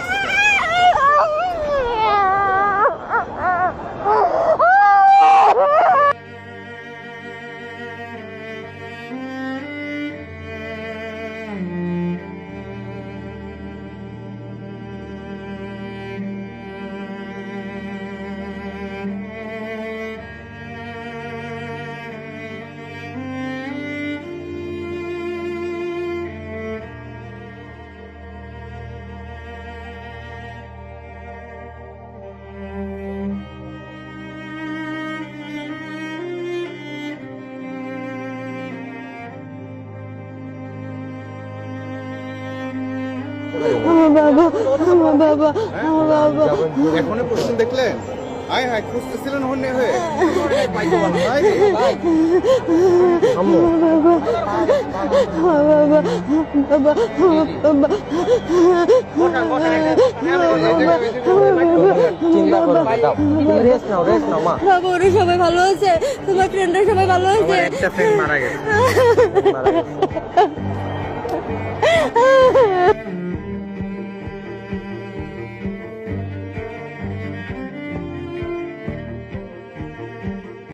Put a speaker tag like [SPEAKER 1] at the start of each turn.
[SPEAKER 1] class.
[SPEAKER 2] আমার বাবা আমার বাবা আমার
[SPEAKER 1] দেখলেন? খুঁজতেছিলেন হন্যে হয়ে।
[SPEAKER 2] আমার বাবা আমার বাবা। বাবা আমার বাবা
[SPEAKER 3] চিন্তা করো না দাও রেস্ট নাও রেস্ট নাও মা।
[SPEAKER 2] বাবা ওরা সবাই ভালো আছে? তোমার ফ্রেন্ডরা সবাই ভালো আছে?
[SPEAKER 1] একটা ফ্রেন্ড
[SPEAKER 3] মারা গেছে।